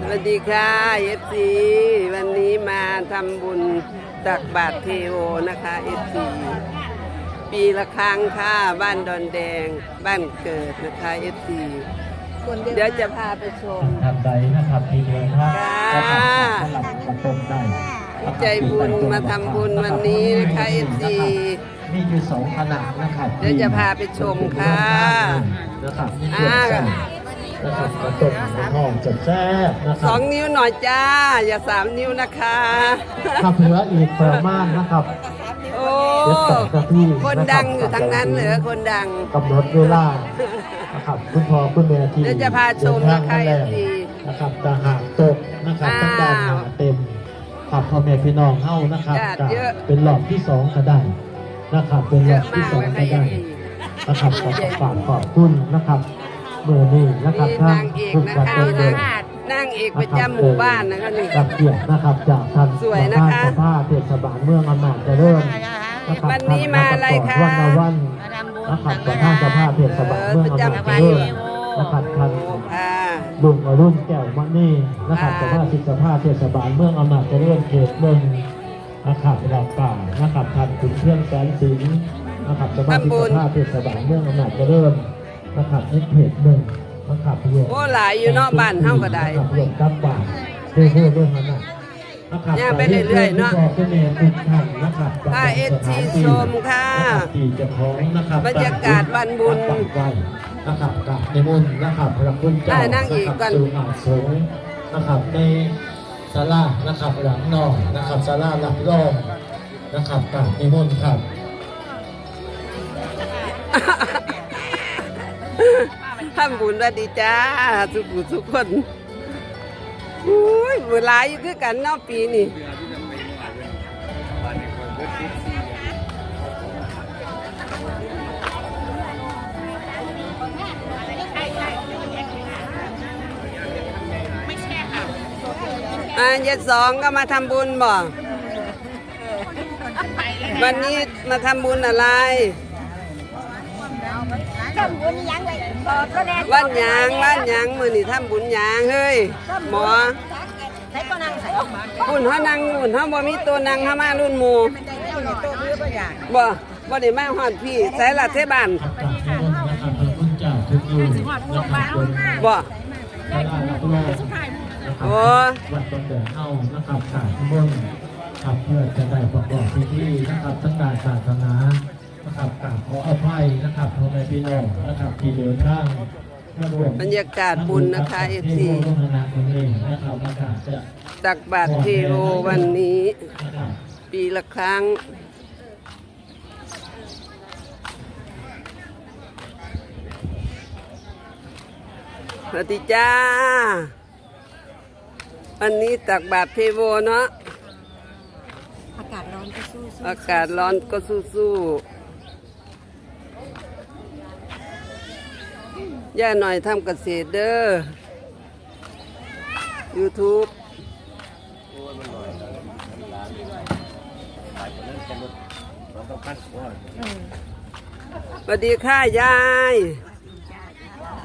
สวัสดีค่ะเอฟซีวันนี้มาทำบุญตักบาตรเทโอนะคะเอฟซีปีละครั้งค่ะบ้านดอนแดงบ้านเกิดนะคะเอฟซีเดี๋ยวจะพาไปชมทำใดนะครับทีเดียวครับค่ะสลับกระต้มได้ใจบุญมาทำบุญวันนี้นะคะเอฟซีมีอยู่สองขนาดนะครับเดี๋ยวจะพาไปชมค่ะนะครับนี่อ่าเกี่ยวแซ่บ นะครับกระต้มหอมจะแซ่บนะคสรัอบงนิ้วหน่อยจ้า อย่าสามนิ้วนะคะถ้าเหลืออีกประมาณนะครับโอ้เจ็ดแปดนาทีคนดังอยู่ทั้งนั้นเหรอคนดัง กำหนดเวลานะครับคุณพ่อคุณแม่ที่เดี๋ยวจะพาชมเดินนะคะทางมาแล้ว FC นะครับตาหากตกนะครับอ้าวทั้งด้านหน้าเต็มขับพ่อแม่พี่น้องเฮ้านะครับญาติจะเยอะเป็นหลอดที่สองก็ได้นะครับเป็นหเยลออะดที่มากสองเลยก็ค่ะได้เอฟซีนะครับขอฝากขอบคุณนะครับ เมื่อนี้นะครับนี่นางเอกทุกนะประคะเทศเลยนางเอกประจำหมู่บ้านนะคะนี่กับเกียรตินะครับจากท่านสวยนะคะประธาสภาเทศบาลเมืองอำนาจเจริญนะครับวันนี้มาอะไรคะท่านนวันนะครับประธานสภาเทศบาลเมืองอำนาจเจริญนะครับท่านค่ะลุงอรุ่นแก้วมะนี่นะครับค่ะสภาสิทธภาเทศบาลเมืองอำนาจเจริญเขตเมืองนะครับเราป่านะครับท่านขุนเพื่อนแสนสิงห์นะครับสภาสิทธภาเทศบาลเมืองอำนาจเจริญ นะครับในเขตเมืองนะครับรวมโอ้หลายอยู่เนาะบ้านเฮาก็ได้นะครับรวมกับป่าเพื่อเพื่อเรื่องนั้นนะนะครับย่างไปเรื่อยๆเนาะขอบคุณแม่ทุกท่านนะครับค่ะ ST ชมค่ะนะครับที่เจะของนะครับบรรยากาศวันบุญตั้งไว้นะครับกับในมนต์นะครับพระคุณเจ้าได้นั่งอีกก่อนสู่อาสงฆ์นะครับในศาลานะครับหลังนอกนะครับศาลาหลังรองนะครับกับในมนต์ครับ ทำบุญแล้วดีจ้าสุขุสุขคนอุ้ยบุญหลายอยู่คือกันนาะปีนี้อ่าย็ดสองก็มาทำบุญบ่วันนี้มาทำบุญอะไร ก็แน่วันหยางวันหยางมือนี่ทำบุญหยางเฮ้ยหมอใส่ก็นั่งใส่หุ่นเฮานั่งหุ่นเฮาบ่มีตัวนั่งเฮามารุ่นหมู่ไม่ได้เจ้าในตัวมือประหยัดบ่บ่ได้มาฮอดพี่ใส่ละเทบ้านกับในมนต์นะครับพระคุณเจ้าทุกรูปนะครับบนบ่ศาลาหลังรองนะครับโอ้วัดต้นเดือเฮานะครับกราบมนต์ครับเพื่อจะได้ประกอบพิธีนะครับทั้งการศาสนา นะครับกราบขออภัยนะครับพ่อแม่พี่น้องนะครับที่เดินทางมาร่วมบรรยากาศบุญนะคะ FC ที่ร่วมงานตรงนี้นะครับอากาศจะตักบาตรเทโอวันนี้ นะครับปีละครั้ง สวัสดีจ้า วันนี้ตักบาตรเทโวเนาะ อากาศร้อนก็สู้อากาศร้อนก็สู้ๆ ย่าหน่อยทำเกษตรเด้อ YouTube สวัสดีค่ะยาย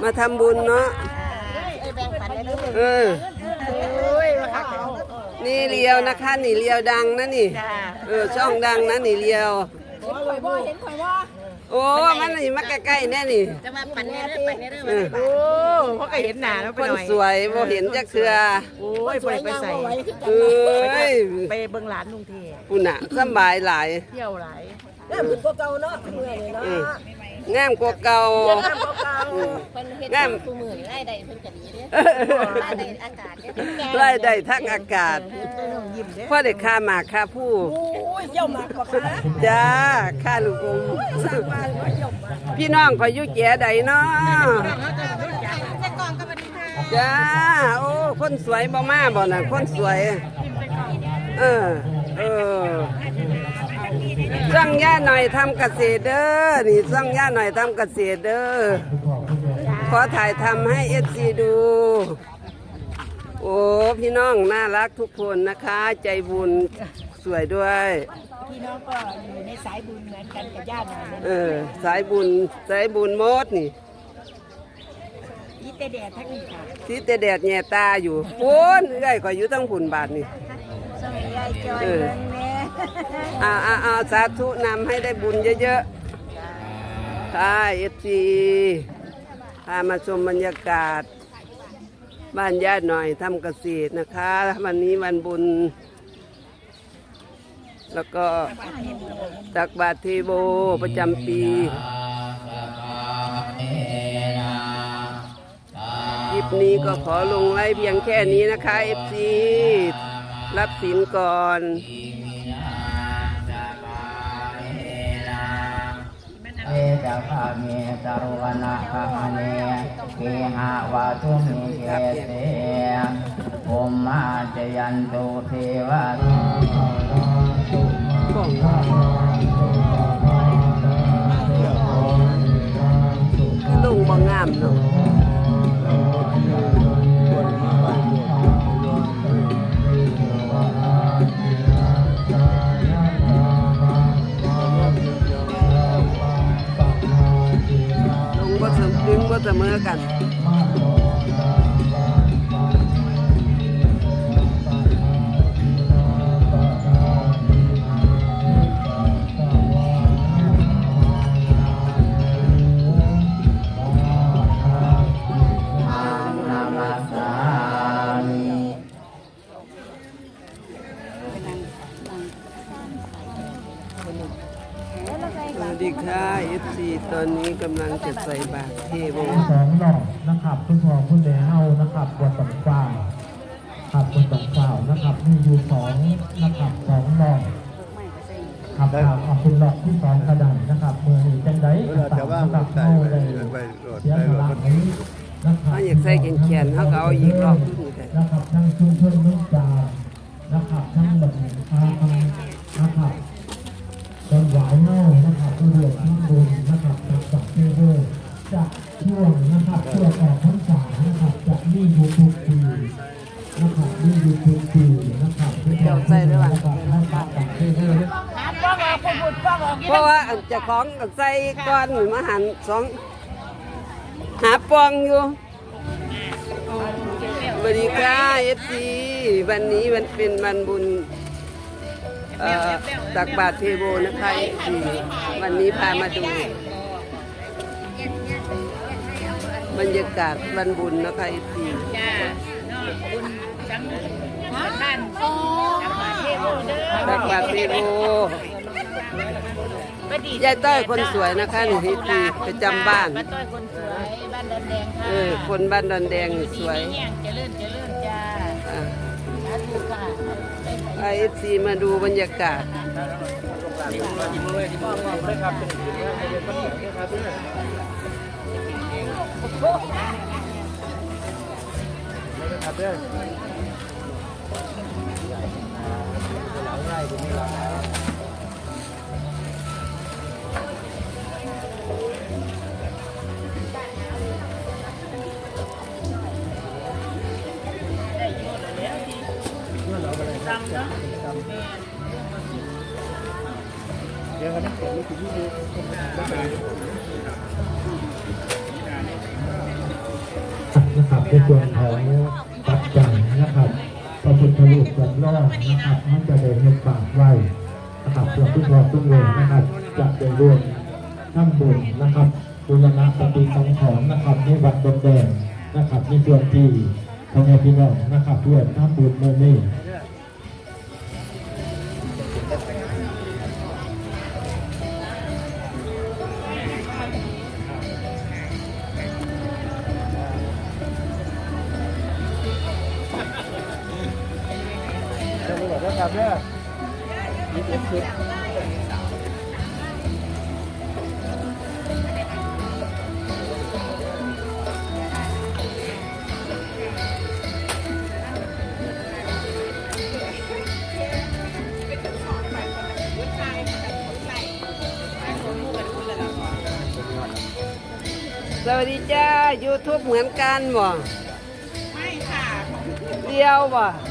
มาทำบุญเนาะเอ้ยแบ่งปันได้เลยเออโอ้ยมาคักเอานี่เลียวนะคะ นี่เลียวดังนะนี่ เออช่องดังนะนี่เลียว ข่อยบ่เห็นข่อยบ่โอ้มันนี่มาใกล้ๆแน่นี่จะมาปันได้เลยปันได้เลยเออโอ้เพราะก็เห็นหนาแล้วไปคนหน่อยสวยบ่เห็นจักเทือโอ้ยไปไปใส่เอ้ยไปเบิ่งหลานลุงเทปุ่นน่ะสำบายหลายเที่ยวหลายแล้วคุณก็เก่าเนาะเมื่อยเลยเนาะเอองามกว่าเก่าเพิ่นเฮ็ดงามคู่มือรายได้เพิ่นก็ดีเด้รายได้อากาศเนี่ยรายได้ทั้งอากาศน้องยิ้มเด้พ่อได้ค่าหมากค่าผู้โอ้ ยเจ้ามาก่ค่ะจ้าค่าลูกอมพี่น้องคอยอยู่แก่ใดเนาะจ้า โอ้ คนสวยบ่มาบ่น่ะ คนสวย เออ เออสั่งย่าหน่อยทำเกษตรเด้อ นี่สั่งย่าหน่อยทำเกษตรเด้อ ขอถ่ายทำให้เอฟซีดู โอ้ พี่น้องน่ารักทุกคนนะคะ ใจบุญ สวยด้วย พี่น้องก็อยู่ในสายบุญเหมือนกันกับญาติหน่อยเออสายบุญ สายบุญโมดนี่ยี่เตแดดทั้งนี้ค่ะที่แต่แดดแย่ตาอยู่ปุ้นเอ้ยข่อยอยู่ทั้งผุนบาทนี่ สมัยยายจอยเออเบิ่งแน่อ่าอ่าอ่าสาธุนำให้ได้บุญเยอะๆค่ะเอฟซีพามาชมบรรยากาศ บ้านญาติหน่อยทำเกษตรนะคะ วันนี้วันบุญ แล้วก็ตักบาตรเทโวประจำปี คลิปนี้ก็ขอลงไว้เพียงแค่นี้นะคะเอฟซีรับสินก่อนเอจาภาเมจารุวนาคาเนเกหาวาทุมิเกเตโอมมาจยันตุเทวา คือลงบ่งงามเนาะลงบ่เสมดึงบ่เสมอกัน อนนี้กำลังจะใส่บาตรเทโวสองดอกนะครับคุณพ่อคุณแม่เฮานะครับบนสองฝ่ายครับบนสองฝ่ายนะครับมีอยู่สองนะครับสองดอกครับครับเอาคุณดอกที่สองกระดังนะครับมือนี้จังไดก็ตามนะครับเฮาเลยเสียสละนี้นะครับเขาอยากใส่แขนๆเขาก็เอาอีกรอบนึงแต่นะครับทั้งชุมชนนุ่งจานะครับทั้งแบบอาคังนะครับตอนหวายเน่านะครับก็เรียกทั้งบุญนะครับจากจากเทเวอร์จะช่วงนะครับช่วงออกพรรษานะครับจะมีอยู่ทุกปีนะครับมีอยู่ทุกปีนะครับที่เราใส่ระหว่างนะครับจากเทเวอร์ เพราะว่าอันเจะ ของก็ใส่ก้อนมาหันสองหาปองอยู่สวัสดีค่ะเอฟซีวันนี้มันเป็นวันบุญเอ่อตักบาตรเทโวนะคะเอฟซีวันนี้พามาดูบรรยากาศวันบุญนะคะเอฟซีจ้าเนาะบุญจังบ้านโอ้เทโวเด้อตักบาตรเทโวประ ดิษฐ์ยายต้อยคนสวยนะคะนี่ที่ตีประจำบ้าน ป้าต้อยคนสวยบ้านดอนแดงค่ะเออ คนบ้านดอนแดงนี่สวยดีมีแห้งเจริญเจริญจ้าอะสาธุค่ะได้ไปไอเอฟซีมาดูบรรยากาศ นะครับในส่วนของปัจจัยนะครับพระพุทธรูปจำลองนะครับมันจะได้เห็นปากไว้นะครับส่วนทุกรอบทุกเวรนะครับจะได้ร่วมทำบุญนะครับบุรณะปฏิสังขรณ์นะครับในวัดดอนแดงนะครับในส่วนที่พ่อแม่พี่น้องนะครับร่วมทำบุญเมื่อนี้ สวัสดีจ้า YouTube เหมือนกันบ่ไม่ค่ะ เดียวบ่ใช่ค่ะ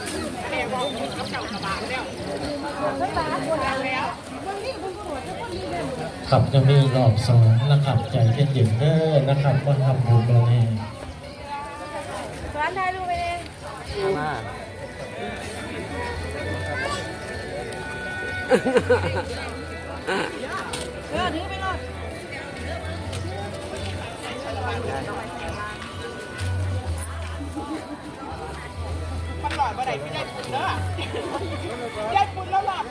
ครับจะมีรอบสองนะครับใจเย็นๆเด้อนะครับก็ทำบุญกันเองร้านไทยรู้ไปเองเออถือไปเลย ลอดมาไหนไม่ได้ปุ่นเด้อได้ปุ่นแล้วหลอด